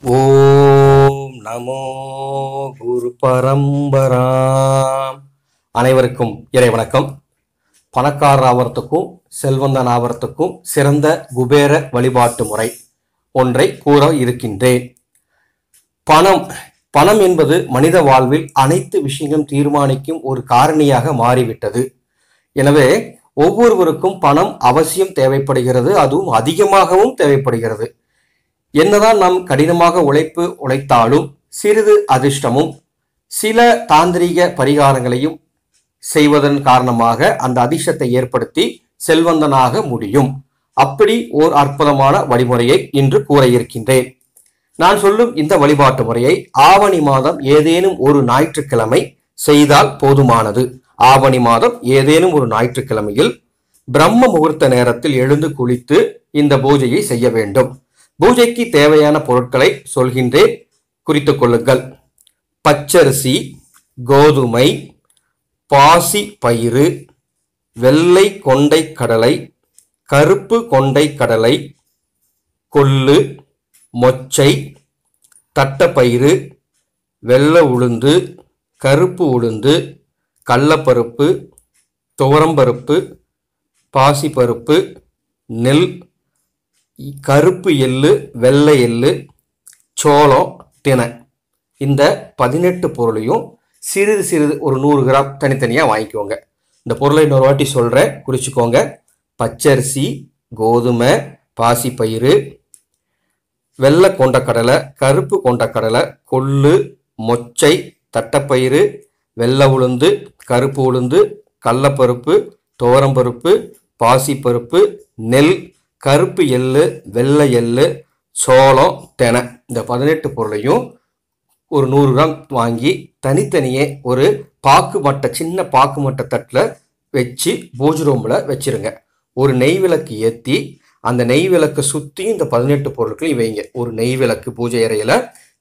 ஓம் நமோ குரு பரம்பராம். அனைவருக்கும் இறை வணக்கம். பணக்காரர் ஆவரத்துக்கும் செல்வந்தன் ஆவரத்துக்கும் சிறந்த குபேர வழிபாட்டு முறை ஒன்றை கூற இருக்கின்றேன். பணம் பணம் என்பது மனித வாழ்வில் அனைத்து விஷயங்களும் தீர்மானிக்கும் ஒரு காரணியாக மாறிவிட்டது. எனவே ஒவ்வொருவருக்கும் பணம் அவசியம் தேவைப்படுகிறது அதுவும் அதிகமாகவும் தேவைப்படுகிறது. என்னதான் நாம் கடினமாக உழைப்பு உழைத்தாலும் சிறிது அதிர்ஷ்டமும் சில தாந்திரிக பரிகாரங்களையும் செய்வதன் காரணமாக அந்த அதிர்ஷ்டத்தை ஏற்படுத்தி செல்வந்தனாக முடியும். அப்படி ஓர் அற்புதமான வழிமுறையை இன்று கூற இருக்கின்றேன் நான் சொல்லும் இந்த வழிபாட்டு முறையை ஆவணி மாதம் ஏதேனும் ஒரு ஞாயிற்றுக்கிழமை செய்தால் போதுமானது. ஆவணி மாதம் ஏதேனும் ஒரு ஞாயிற்றுக்கிழமையில் பிரம்ம முகூர்த்த நேரத்தில் எழுந்து குளித்து இந்த பூஜையை செய்ய வேண்டும். பூஜைக்கு தேவையான பொருட்களை சொல்கின்றேன். குறித்து கொள்ளுங்கள். பச்சரிசி கோதுமை பாசி பயிறு வெள்ளை கொண்டை கடலை கருப்பு கொண்டை கடலை கொள்ளு மொச்சை தட்டப்பயிறு வெள்ளை உளுந்து கருப்பு உளுந்து கடலப்பருப்பு துவரம்பருப்பு பாசிப்பருப்பு நெல் கருப்பு எள்ளு வெள்ளை எள்ளு சோளம் தினை. இந்த பதினெட்டு பொருளையும் சிறிது சிறிது ஒரு நூறு கிராம் தனித்தனியாக வாங்கிக்கோங்க. இந்த பொருளை இன்னொரு வாட்டி சொல்கிறேன் குறிச்சிக்கோங்க. பச்சரிசி கோதுமை பாசிப்பயிறு வெள்ளை கொண்டக்கடலை கருப்பு கொண்டக்கடலை கொள்ளு மொச்சை தட்டப்பயிறு வெள்ளை உளுந்து கருப்பு உளுந்து கடலப்பருப்பு துவரம்பருப்பு பாசிப்பருப்பு நெல் கருப்பு எள்ளு வெள்ளை எள்ளு சோளம் தெனை. இந்த பதினெட்டு பொருளையும் ஒரு நூறு கிராம் வாங்கி தனித்தனியே ஒரு பாக்கு மட்டை சின்ன பாக்கு மட்டை தட்டில் வச்சு பூஜ் ரூமில் வச்சுருங்க. ஒரு நெய் விளக்கு ஏற்றி அந்த நெய் விளக்கு சுற்றி இந்த பதினெட்டு பொருட்களையும் வைங்க. ஒரு நெய் விளக்கு பூஜை அறையில்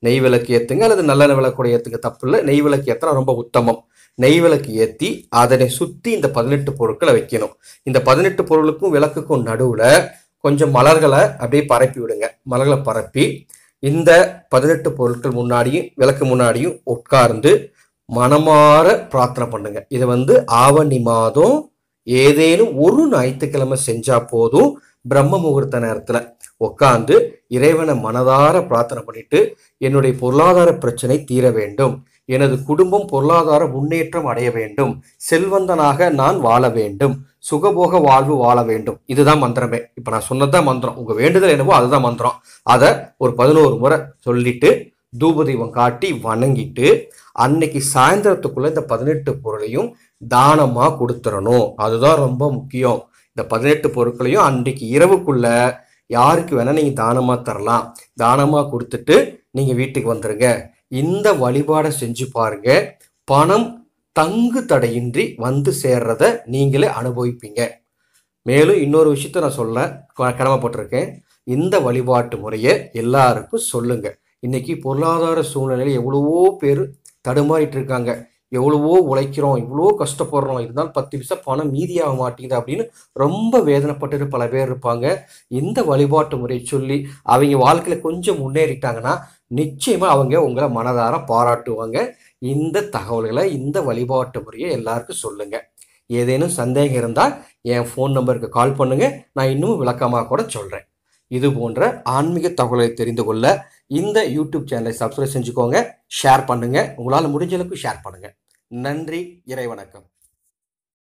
நெய் விளக்கு ஏற்றுங்க அல்லது நல்லெண்ணெய் விளக்கு ஏற்றுங்க தப்பு இல்லை நெய் விளக்கு ஏற்றினா ரொம்ப உத்தமம். நெய் விளக்கு ஏற்றி அதனை சுற்றி இந்த பதினெட்டு பொருட்களை வைக்கணும். இந்த பதினெட்டு பொருளுக்கும் விளக்குக்கும் நடுவில் கொஞ்சம் மலர்களை அப்படியே பரப்பி விடுங்க. மலர்களை பரப்பி இந்த பதினெட்டு பொருட்கள் முன்னாடியும் விளக்கு முன்னாடியும் உட்கார்ந்து மனமாற பிரார்த்தனை பண்ணுங்க. இதை வந்து ஆவணி மாதம் ஏதேனும் ஒரு ஞாயிற்றுக்கிழமை செஞ்சா போதும். பிரம்ம முகூர்த்த நேரத்துல உட்காந்து இறைவனை மனதார பிரார்த்தனை பண்ணிட்டு என்னுடைய பொருளாதார பிரச்சனை தீர வேண்டும். எனது குடும்பம் பொருளாதார முன்னேற்றம் அடைய வேண்டும். செல்வந்தனாக நான் வாழ வேண்டும். சுகபோக வாழ்வு வாழ வேண்டும். இதுதான் மந்திரமே. இப்ப நான் சொன்னதுதான் மந்திரம். உங்க வேண்டுதல் என்னவோ அதுதான் மந்திரம். அதை ஒரு பதினோரு முறை சொல்லிட்டு தூபதீபம் காட்டி வணங்கிட்டு அன்னைக்கு சாயந்தரத்துக்குள்ள இந்த பதினெட்டு பொருளையும் தானமா கொடுத்துடணும் அதுதான் ரொம்ப முக்கியம். இந்த பதினெட்டு பொருட்களையும் அன்றைக்கு இரவுக்குள்ள யாருக்கு வேணா நீங்க தானமா தரலாம். தானமா கொடுத்துட்டு நீங்க வீட்டுக்கு வந்துருங்க. இந்த வழிபாடை செஞ்சு பாருங்க. பணம் தங்கு தடையின்றி வந்து சேர்றத நீங்களே அனுபவிப்பீங்க. மேலும் இன்னொரு விஷயத்த நான் சொல்ல க- கடமைப்பட்டிருக்கேன். இந்த வழிபாட்டு முறையை எல்லாருக்கும் சொல்லுங்க. இன்னைக்கு பொருளாதார சூழ்நிலையில் எவ்வளவோ பேர் தடுமாறிட்டு இருக்காங்க. எவ்வளவோ உழைக்கிறோம் இவ்வளோ கஷ்டப்படுறோம். இருந்தாலும் பத்து பைசா பணம் மீதியாக மாட்டேங்குது அப்படின்னு ரொம்ப வேதனைப்பட்டு பல பேர் இருப்பாங்க. இந்த வழிபாட்டு முறையை சொல்லி அவங்க வாழ்க்கையில கொஞ்சம் முன்னேறிட்டாங்கன்னா நிச்சயமாக அவங்க உங்களை மனதார பாராட்டுவாங்க. இந்த தகவல்களை இந்த வழிபாட்டு முறையை எல்லாருக்கும் சொல்லுங்கள் ஏதேனும் சந்தேகம் இருந்தால் என் ஃபோன் நம்பருக்கு கால் பண்ணுங்கள் நான் இன்னும் விளக்கமாக கூட சொல்கிறேன் இது போன்ற ஆன்மீக தகவலை தெரிந்து கொள்ள இந்த யூடியூப் சேனலை சப்ஸ்கிரைப் செஞ்சுக்கோங்க. ஷேர் பண்ணுங்கள் உங்களால் முடிஞ்ச அளவுக்கு ஷேர் பண்ணுங்கள் நன்றி. இறை வணக்கம்